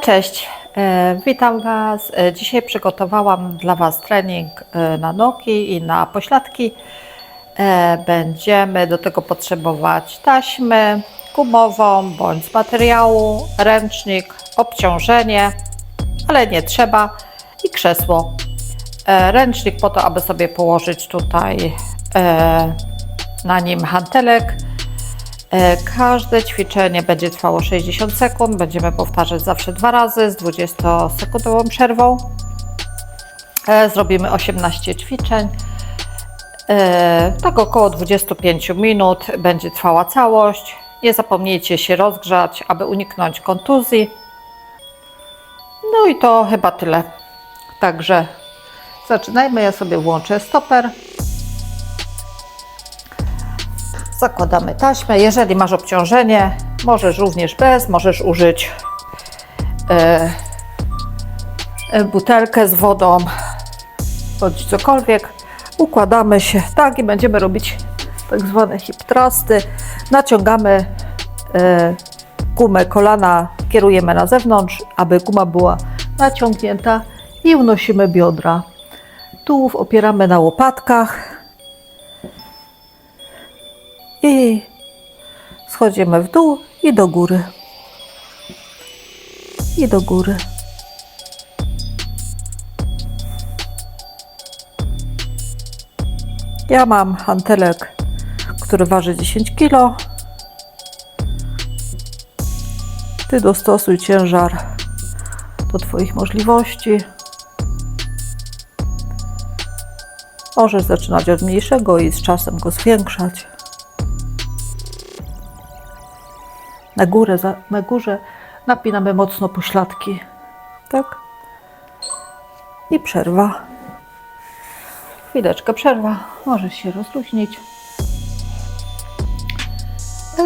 Cześć, e, witam Was. E, Dzisiaj przygotowałam dla Was trening e, na nogi i na pośladki. Będziemy do tego potrzebować taśmy gumową bądź z materiału, ręcznik, obciążenie, ale nie trzeba i krzesło. Ręcznik po to, aby sobie położyć tutaj na nim hantelek. E, Każde ćwiczenie będzie trwało 60 sekund. Będziemy powtarzać zawsze dwa razy z 20-sekundową przerwą. E, Zrobimy 18 ćwiczeń. E, Tak około 25 minut będzie trwała całość. Nie zapomnijcie się rozgrzać, aby uniknąć kontuzji. No i to chyba tyle. Także zaczynajmy. Ja sobie włączę stoper. Zakładamy taśmę. Jeżeli masz obciążenie, możesz również bez, możesz użyć e, e, butelkę z wodą bądź cokolwiek. Układamy się tak i będziemy robić tak zwane hip thrusty. Naciągamy e, gumę kolana, kierujemy na zewnątrz, aby guma była naciągnięta i unosimy biodra. Tułów opieramy na łopatkach i schodzimy w dół i do góry. I do góry. Ja mam hantelek, który waży 10 kg. Ty dostosuj ciężar do Twoich możliwości. Możesz zaczynać od mniejszego i z czasem go zwiększać. Na górę, za, na górze napinamy mocno pośladki. Tak? I przerwa. Chwileczkę przerwa. Możesz się rozluźnić.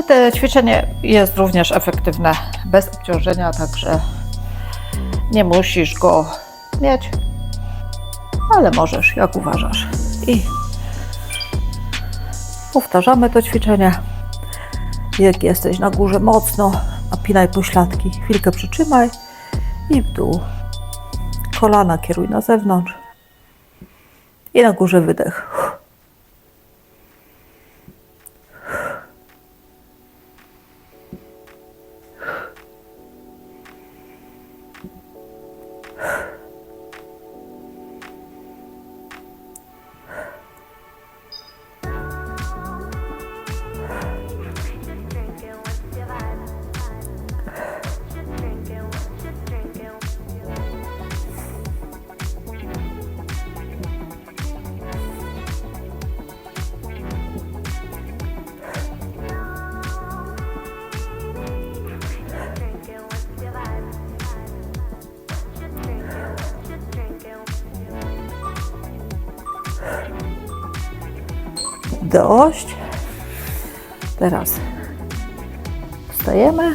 Te ćwiczenie jest również efektywne bez obciążenia, także nie musisz go mieć, ale możesz, jak uważasz. I powtarzamy to ćwiczenie. Jak jesteś na górze mocno, napinaj pośladki. Chwilkę przytrzymaj i w dół. Kolana kieruj na zewnątrz. I na górze wydech. Dość. Teraz wstajemy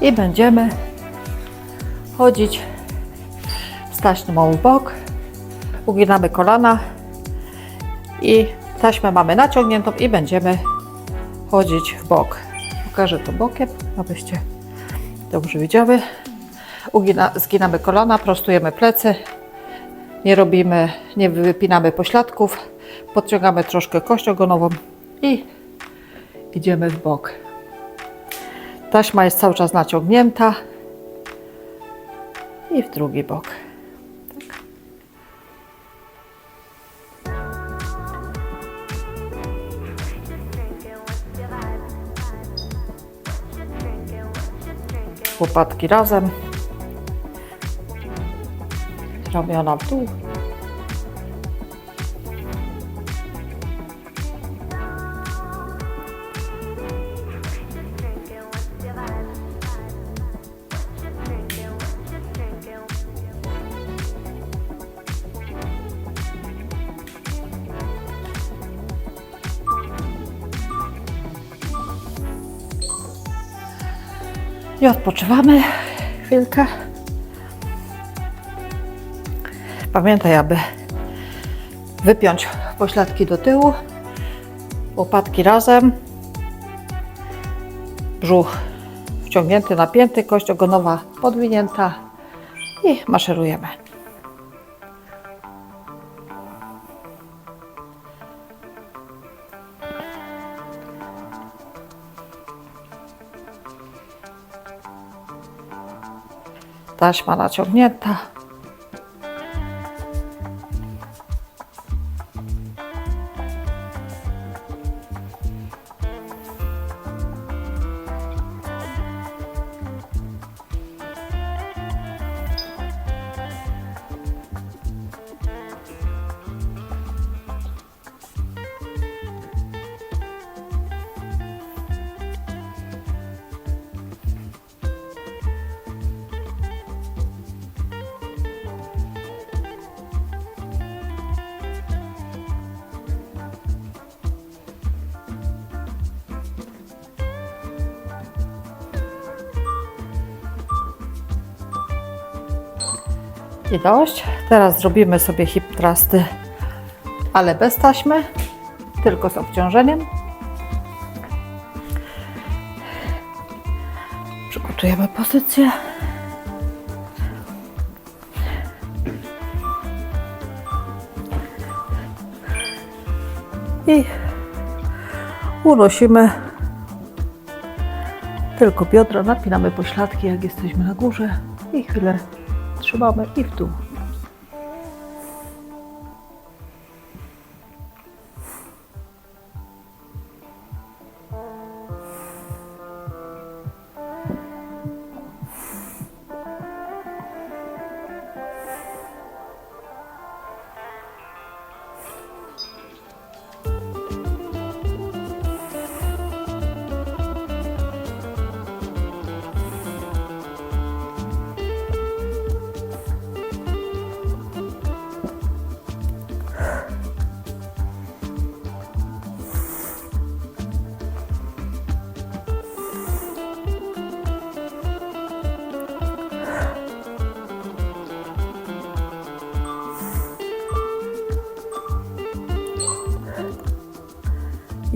i będziemy chodzić taśmą w bok. Uginamy kolana i taśmę mamy naciągniętą i będziemy chodzić w bok. Pokażę to bokiem, abyście dobrze widziały. Ugina, zginamy kolana, prostujemy plecy, nie robimy, nie wypinamy pośladków, podciągamy troszkę kość ogonową i idziemy w bok. Taśma jest cały czas naciągnięta i w drugi bok. Tak. Łopatki razem. Ramiona w dół. I odpoczywamy chwilkę. Pamiętaj, aby wypiąć pośladki do tyłu, łopatki razem, brzuch wciągnięty, napięty, kość ogonowa podwinięta i maszerujemy. Taśma naciągnięta. I dość. Teraz zrobimy sobie hip trusty, ale bez taśmy, tylko z obciążeniem. Przygotujemy pozycję. I unosimy tylko biodra, napinamy pośladki, jak jesteśmy na górze i chwilę trzymamy i w dół.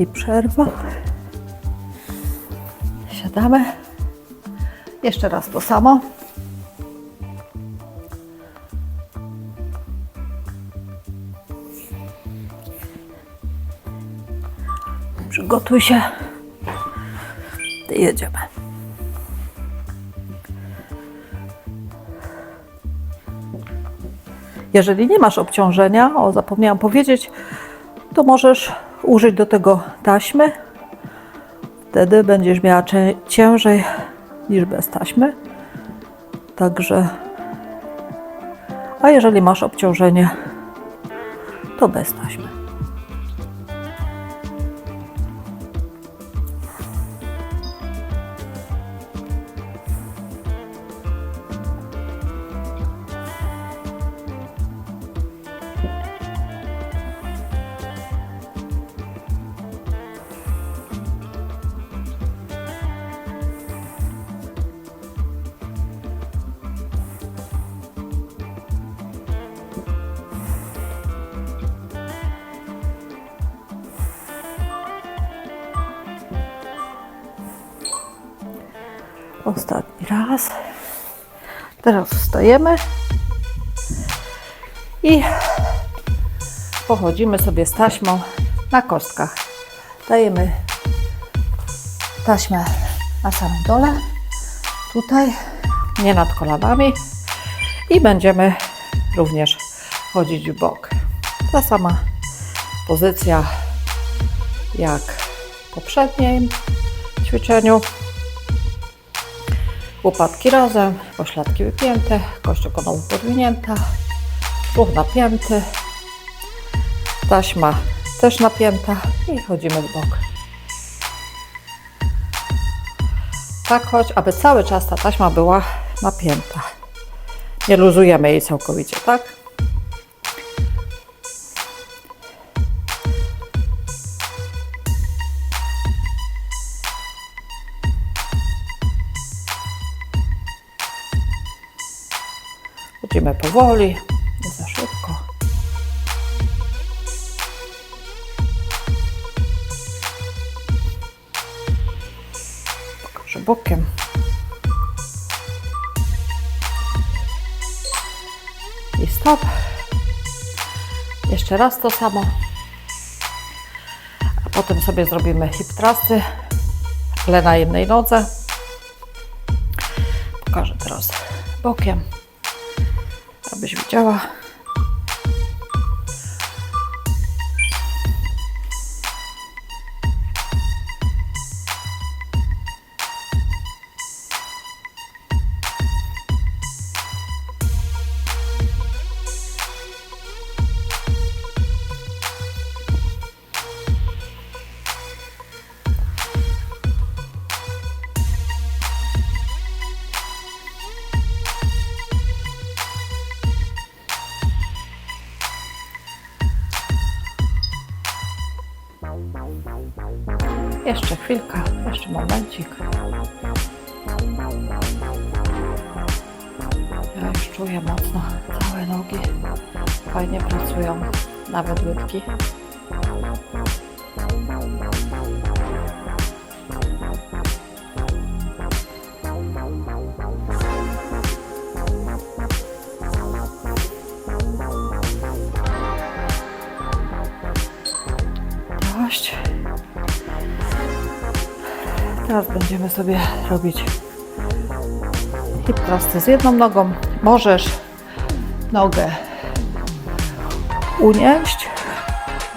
I przerwa. Siadamy. Jeszcze raz to samo. Przygotuj się. Jedziemy. Jeżeli nie masz obciążenia, o zapomniałam powiedzieć, to możesz użyć do tego taśmy. Wtedy będziesz miała ciężej niż bez taśmy. Także, a jeżeli masz obciążenie, to bez taśmy. Teraz wstajemy i pochodzimy sobie z taśmą na kostkach. Dajemy taśmę na samym dole, tutaj, nie nad kolanami i będziemy również chodzić w bok. Ta sama pozycja jak w poprzednim ćwiczeniu. Łopatki razem, pośladki wypięte, kość okonowa podwinięta, brzuch napięty, taśma też napięta i chodzimy w bok. Tak chodź, aby cały czas ta taśma była napięta. Nie luzujemy jej całkowicie, tak? Chodzimy powoli, nie za szybko. Pokażę bokiem. I stop. Jeszcze raz to samo. A potem sobie zrobimy hip trusty, ale na jednej nodze. Pokażę teraz bokiem. 这儿吧。Chwilkę, jeszcze momencik. Ja już czuję mocno całe nogi. Fajnie pracują, nawet łydki. Będziemy sobie robić hip thrusty z jedną nogą. Możesz nogę unieść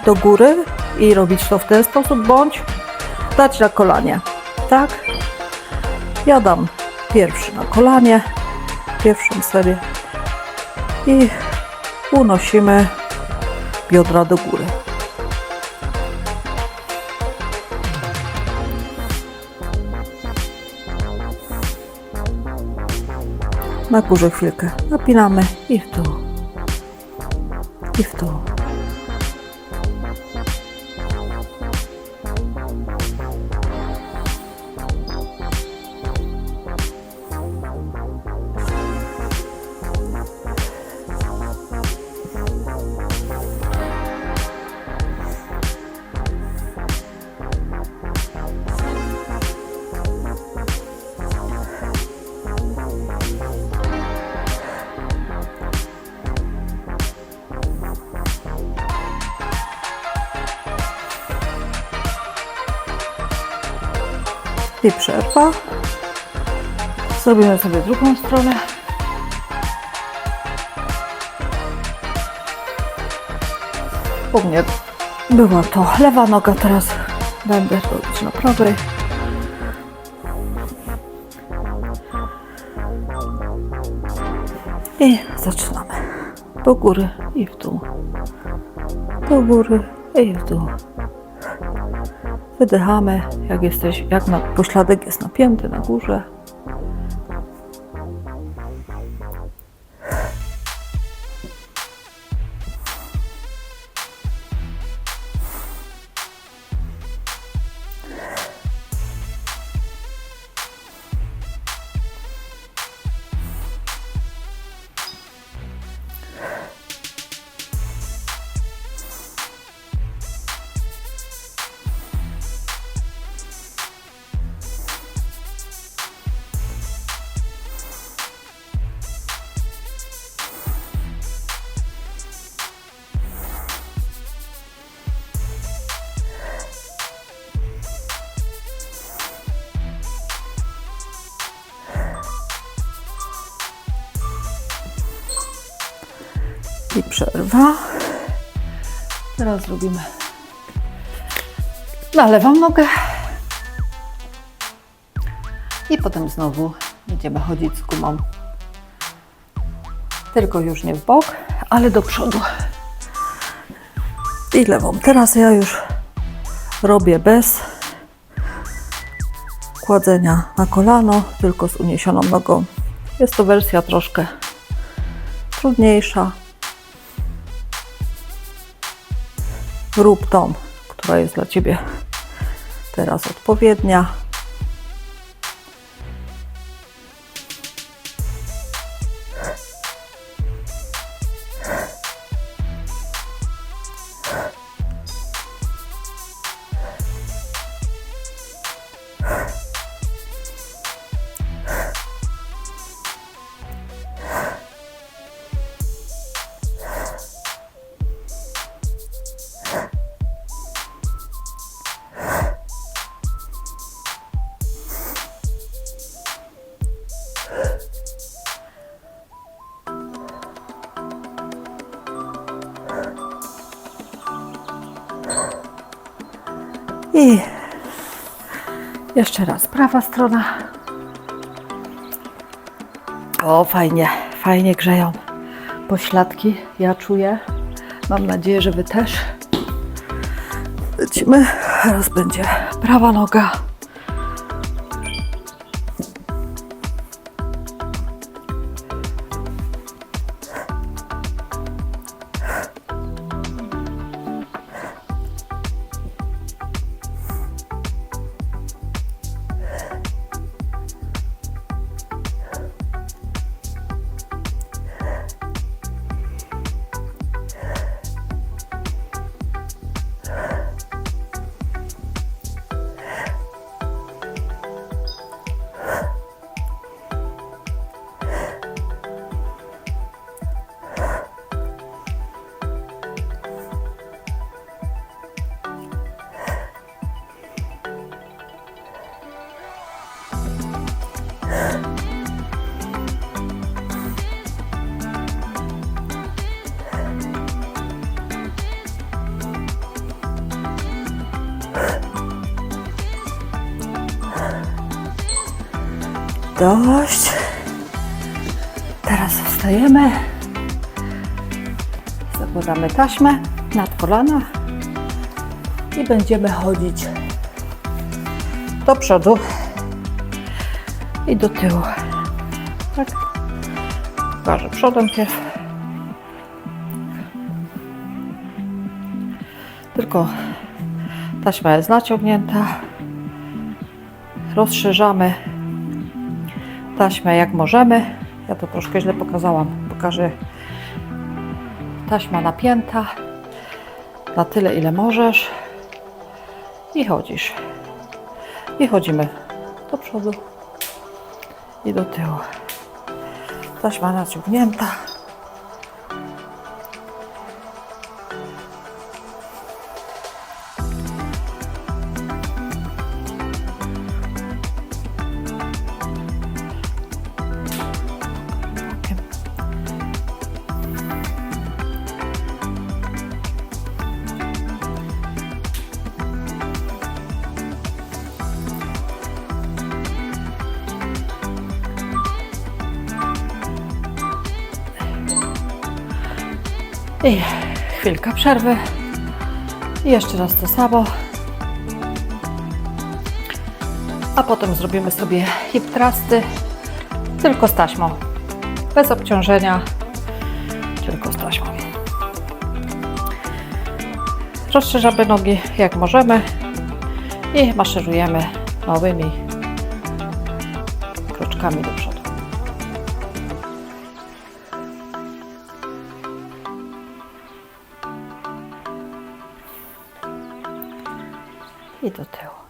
do góry i robić to w ten sposób, bądź dać na kolanie. Tak? Ja dam pierwszy na kolanie, pierwszą serię i unosimy biodra do góry. Na górze chwilkę napinamy i w dół. I w dół. I przerwa. Zrobimy sobie drugą stronę. U mnie była to lewa noga, teraz będę robić na prawej. I zaczynamy. Do góry i w dół. Do góry i w dół. Wydychamy, jak jesteś, jak na, pośladek jest napięty na górze. Przerwa. Teraz zrobimy na lewą nogę. I potem znowu będziemy chodzić z gumą. Tylko już nie w bok, ale do przodu. I lewą. Teraz ja już robię bez kładzenia na kolano, tylko z uniesioną nogą. Jest to wersja troszkę trudniejsza. Rób tą, która jest dla Ciebie teraz odpowiednia. I jeszcze raz prawa strona. O, fajnie, fajnie grzeją pośladki. Ja czuję. Mam nadzieję, że Wy też. Lecimy. Teraz będzie prawa noga. Dość. Teraz wstajemy. Zakładamy taśmę nad kolana i będziemy chodzić do przodu i do tyłu. Tak. Pokażę przodem pierw. Tylko taśma jest naciągnięta. Rozszerzamy taśmę jak możemy. Ja to troszkę źle pokazałam. Pokażę taśma napięta na tyle ile możesz i chodzisz. I chodzimy do przodu i do tyłu. Taśma naciągnięta. I chwilka przerwy. I jeszcze raz to samo. A potem zrobimy sobie hip thrusty tylko z taśmą. Bez obciążenia, tylko z taśmą. Rozszerzamy nogi jak możemy i maszerujemy małymi kroczkami do przodu. I do tyłu. Get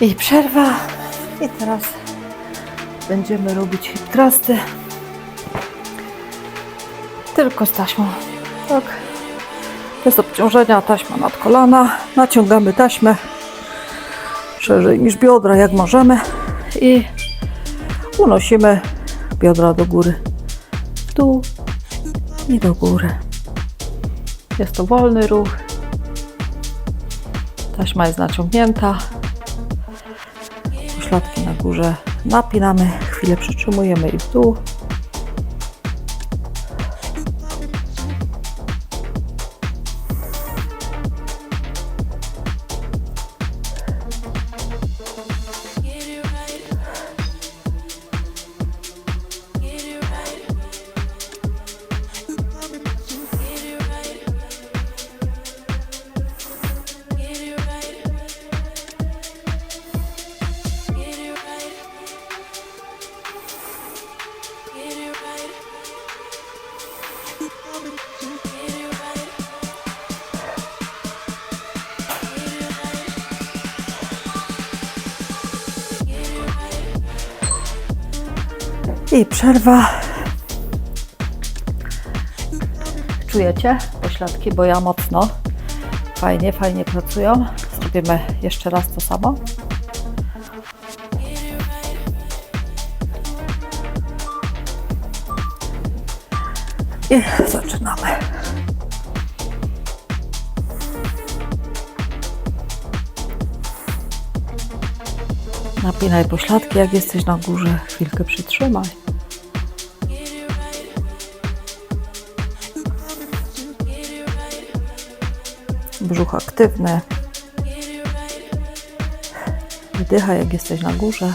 I przerwa. I teraz będziemy robić hip. Tylko z taśmą. Tak. Bez obciążenia taśma nad kolana. Naciągamy taśmę szerzej niż biodra, jak możemy. I unosimy biodra do góry. Dół i do góry. Jest to wolny ruch. Taśma jest naciągnięta górze napinamy, chwilę przytrzymujemy i w dół. I przerwa. Czujecie pośladki, bo ja mocno. Fajnie, fajnie pracują. Zrobimy jeszcze raz to samo. I zaczynamy. Napinaj pośladki, jak jesteś na górze. Chwilkę przytrzymaj. Brzuch aktywny. Wydychaj, jak jesteś na górze.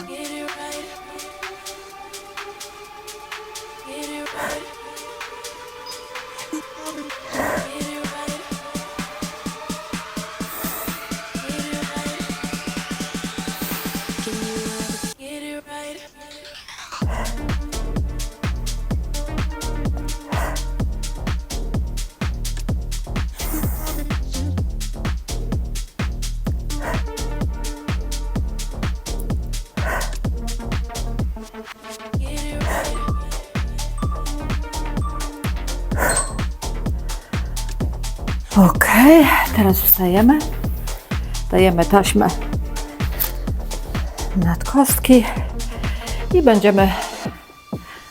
Wstajemy. Dajemy taśmę nad kostki i będziemy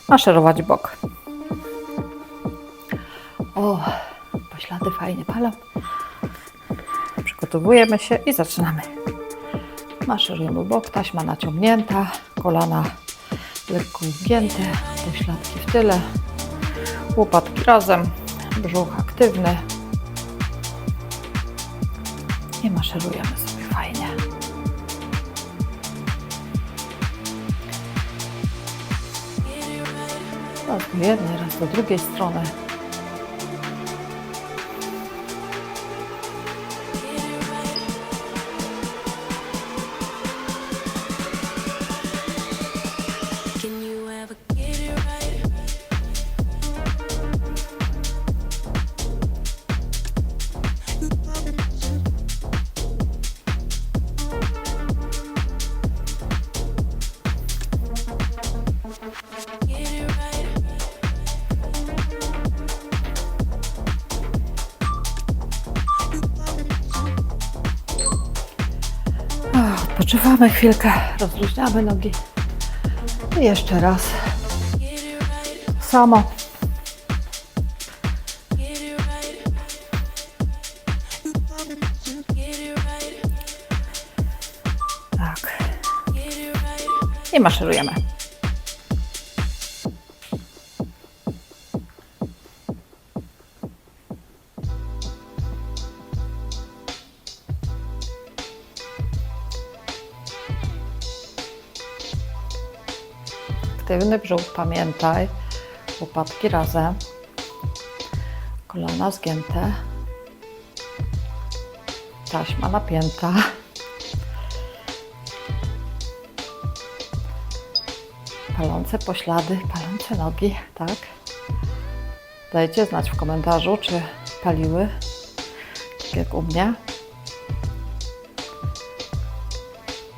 maszerować bok. O, poślady fajnie palą. Przygotowujemy się i zaczynamy. Maszerujemy bok, taśma naciągnięta, kolana lekko ugięte, pośladki w tyle, łopatki razem, brzuch aktywny, i maszerujemy sobie fajnie. Raz do jednej, raz do drugiej strony. Odpoczywamy chwilkę, rozluźniamy nogi. I jeszcze raz. Samo. Tak. I maszerujemy. Aktywny brzuch, pamiętaj. Łopatki razem. Kolana zgięte. Taśma napięta. Palące poślady, palące nogi, tak? Dajcie znać w komentarzu, czy paliły, tak jak u mnie.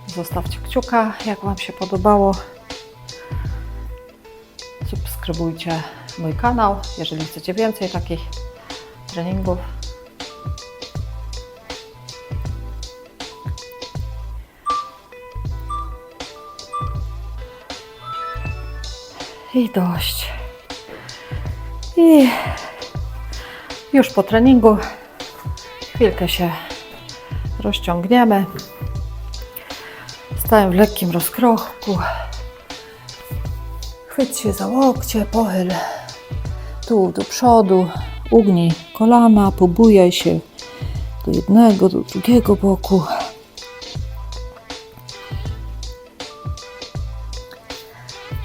Zostawcie kciuka, jak Wam się podobało. Subskrybujcie mój kanał, jeżeli chcecie więcej takich treningów. I dość. I już po treningu chwilkę się rozciągniemy. Staję w lekkim rozkroku. Chwyć się za łokcie, pochyl tu do przodu, ugnij kolana, pobujaj się do jednego, do drugiego boku.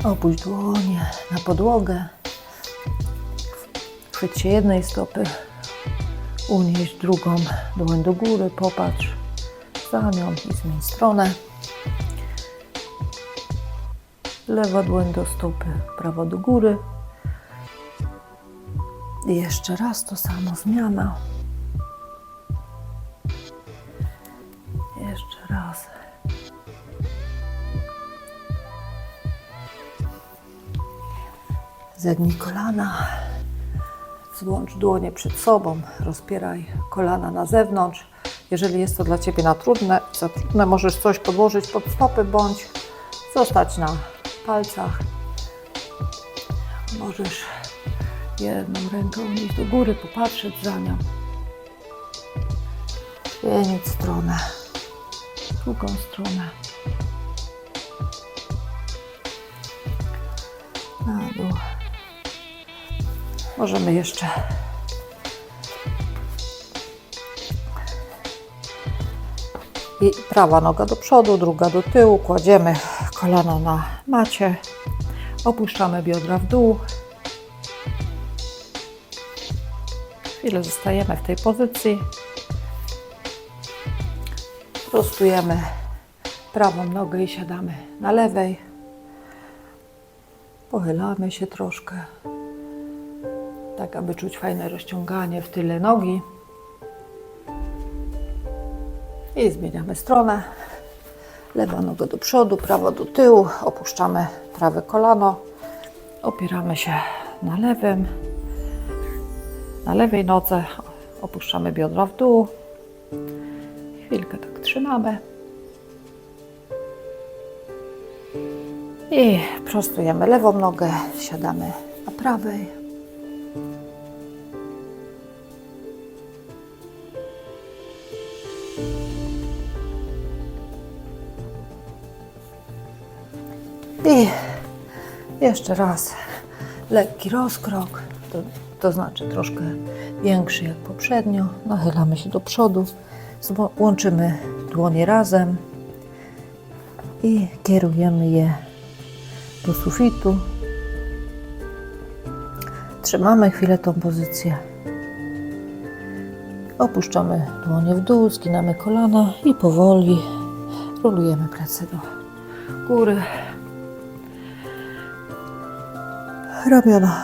Opuść dłonie na podłogę. Chwyć się jednej stopy, unieś drugą dłoń do góry, popatrz za nią i zmień stronę. Lewa dłoń do stopy, prawa do góry. I jeszcze raz to samo, zmiana. Jeszcze raz. Zegnij kolana. Złącz dłonie przed sobą, rozpieraj kolana na zewnątrz. Jeżeli jest to dla Ciebie na trudne, za trudne, możesz coś podłożyć pod stopy bądź zostać na palcach. Możesz jedną ręką iść do góry, popatrzeć za nią. Zmienić stronę, drugą stronę. Na dół. Możemy jeszcze i prawa noga do przodu, druga do tyłu. Kładziemy kolana na macie, opuszczamy biodra w dół. Chwilę zostajemy w tej pozycji. Prostujemy prawą nogę i siadamy na lewej. Pochylamy się troszkę, tak aby czuć fajne rozciąganie w tyle nogi. I zmieniamy stronę. Lewa noga do przodu, prawa do tyłu. Opuszczamy prawe kolano. Opieramy się na lewym. Na lewej nodze opuszczamy biodra w dół. Chwilkę tak trzymamy. I prostujemy lewą nogę, siadamy na prawej. I jeszcze raz lekki rozkrok, to, to znaczy troszkę większy jak poprzednio. Nachylamy się do przodu, łączymy dłonie razem i kierujemy je do sufitu. Trzymamy chwilę tą pozycję. Opuszczamy dłonie w dół, zginamy kolana i powoli rolujemy plecy do góry. Ramiona,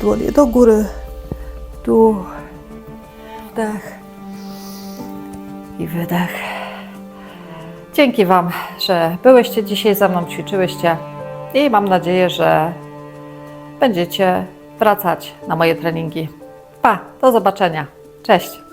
dłonie do góry, tu, wdech i wydech. Dzięki Wam, że byłyście dzisiaj ze mną, ćwiczyłyście i mam nadzieję, że będziecie wracać na moje treningi. Pa, do zobaczenia. Cześć.